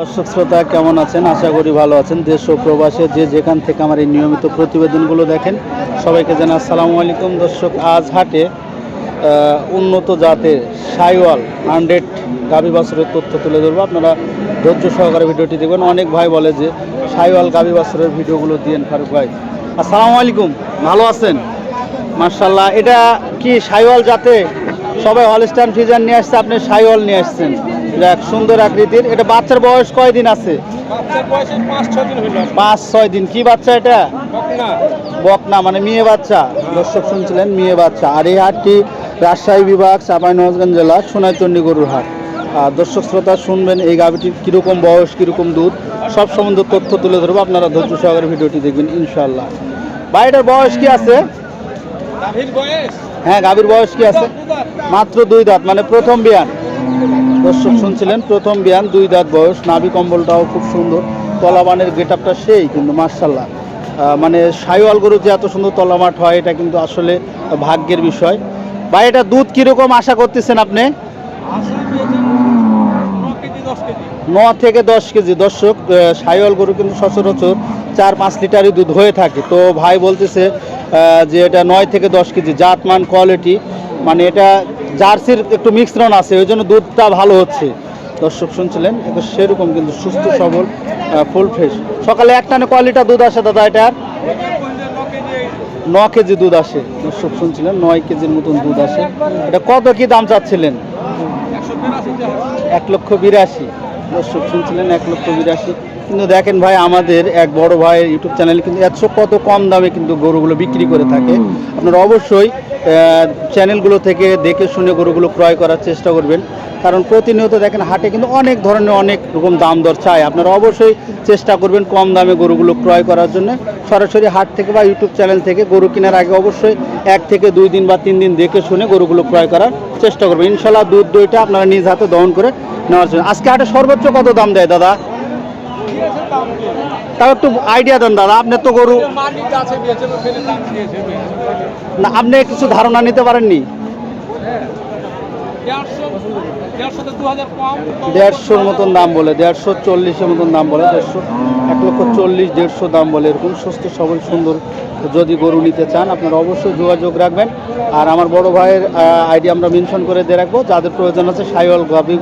দর্শক শ্রোতা, কেমন আছেন? আশা করি ভালো আছেন। দেশ ও প্রবাসে যে যেখান থেকে আমার এই নিয়মিত প্রতিবেদনগুলো দেখেন, সবাইকে জানা আসসালামু আলাইকুম। দর্শক, আজ হাটে উন্নত জাতের সাইওয়াল হান্ড্রেড গাভী বাছরের তথ্য তুলে ধরবো। আপনারা ধৈর্য সহকারে ভিডিওটি দেখবেন। অনেক ভাই বলে যে, সাইওয়াল গাভী বাছরের ভিডিওগুলো দিয়েন ফারুক ভাই। আসসালামু আলাইকুম। ভালো আছেন? মার্শাল্লাহ এটা কি সাইওয়াল জাতে? সবাই হলস্টান ফিজার নিয়ে আসছে, আপনি সাইওয়াল নিয়ে আসছেন। দেখ সুন্দর আকৃতির। এটা বাচ্চার বয়স কয়দিন আছে? পাঁচ দিন হইল পাঁচ ছয় দিন। কি বাচ্চা এটা? বকনা। বকনা মানে মেয়ে বাচ্চা? দর্শক শুনছিলেন মেয়ে বাচ্চা। আর এই হাটটি রাজশাহী বিভাগ চাঁপাইনবাবগঞ্জ জেলা সোনাইচন্ডী গরুর হাট। আর দর্শক শ্রোতা শুনবেন এই গাভিটির কীরকম বয়স কীরকম দুধ? সব সম্বন্ধে তথ্য তুলে ধরবো। আপনারা ধৈর্য সহকারে ভিডিওটি দেখবেন ইনশাল্লাহ বাড়িটার বয়স কি আছে? হ্যাঁ গাভীর বয়স কি আছে? মাত্র দুই দাঁত মানে প্রথম বিয়ান। দর্শক শুনছিলেন, প্রথম বিয়ান, দুই দাঁত বয়স, নাভি কম্বলটাও খুব সুন্দর। তলাবানের গেট আপটা সেই কিন্তু মার্শাল্লাহ মানে সাইওয়াল গরু যে এত সুন্দর তলামাট হয়, এটা কিন্তু আসলে ভাগ্যের বিষয়। বা এটা দুধ কীরকম আশা করতেছেন আপনি? ন থেকে দশ কেজি। দর্শক সাইওয়াল গরু কিন্তু সচরাচর চার পাঁচ লিটারই দুধ হয়ে থাকে। তো ভাই বলতেছে যে এটা নয় থেকে দশ কেজি। জাতমান কোয়ালিটি মানে এটা জার্সির একটু মিশ্রণ আছে, ওই জন্য দুধটা ভালো হচ্ছে। দর্শক শুনছিলেন, এটা সেরকম কিন্তু সুস্থ, সবল ফুল ফ্রেশ সকালে এক টানে কোয়ালিটা দুধ আসে দাদা এটার? ন কেজি দুধ আসে। দর্শক শুনছিলেন, নয় কেজির মতন দুধ আসে। এটা কত কি দাম চাচ্ছিলেন? এক লক্ষ বিরাশি। দর্শক শুনছিলেন, এক লক্ষ বিরাশি। কিন্তু দেখেন ভাই, আমাদের এক বড় ভাইয়ের ইউটিউব চ্যানেলে কিন্তু একশো কত কম দামে কিন্তু গরুগুলো বিক্রি করে থাকে। আপনারা অবশ্যই চ্যানেলগুলো থেকে দেখে শুনে গরুগুলো ক্রয় করার চেষ্টা করবেন। কারণ প্রতিনিয়ত দেখেন হাটে কিন্তু অনেক ধরনের অনেক রকম দাম দর চায় আপনারা অবশ্যই চেষ্টা করবেন কম দামে গরুগুলো ক্রয় করার জন্য। সরাসরি হাট থেকে বা ইউটিউব চ্যানেল থেকে গরু কেনার আগে অবশ্যই এক থেকে দুই দিন বা তিন দিন দেখে শুনে গরুগুলো ক্রয় করার চেষ্টা করবেন। ইনশাল্লাহ দুধ দইটা আপনারা নিজ হাতে দহন করে নেওয়ার জন্য। আজকে হাটে সর্বোচ্চ কত দাম দেয় দাদা? তাও একটু আইডিয়া দেন দাদা আপনি তো গরু না আপনি কিছু ধারণা নিতে পারেননি? দেড়শোর মতন দাম বলে দেড়শো চল্লিশের মতন দাম বলে দেড়শো এক লক্ষ চল্লিশ দেড়শো দাম বলে এরকম সুস্থ সবল সুন্দর যদি গরু নিতে চান আপনারা অবশ্যই যোগাযোগ রাখবেন। আর আমার বড় ভাইয়ের আইডি আমরা মেনশন করে দিয়ে রাখব যাদের প্রয়োজন আছে সাইওয়াল গাভি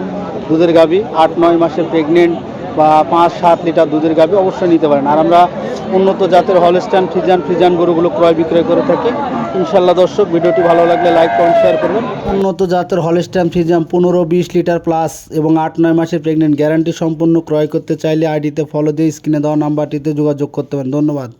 দুধের গাভি আট নয় মাসের প্রেগনেন্ট বা পাঁচ, সাত লিটার দুধের গাভী অবশ্যই নিতে পারেন। আর আমরা উন্নত জাতের হলস্টান ফ্রিজান ফ্রিজান গরুগুলো ক্রয় বিক্রয় করে থাকি। ইনশাল্লাহ দর্শক, ভিডিওটি ভালো লাগলে লাইক, কমেন্ট, শেয়ার করবেন। উন্নত জাতের হলস্টান ফ্রিজান পনেরো, বিশ লিটার প্লাস এবং আট, নয় মাসের প্রেগনেন্ট গ্যারান্টি সম্পূর্ণ ক্রয় করতে চাইলে আইডিতে ফলো দিয়ে স্ক্রিনে দেওয়া নাম্বারটিতে যোগাযোগ করতে পারেন। ধন্যবাদ।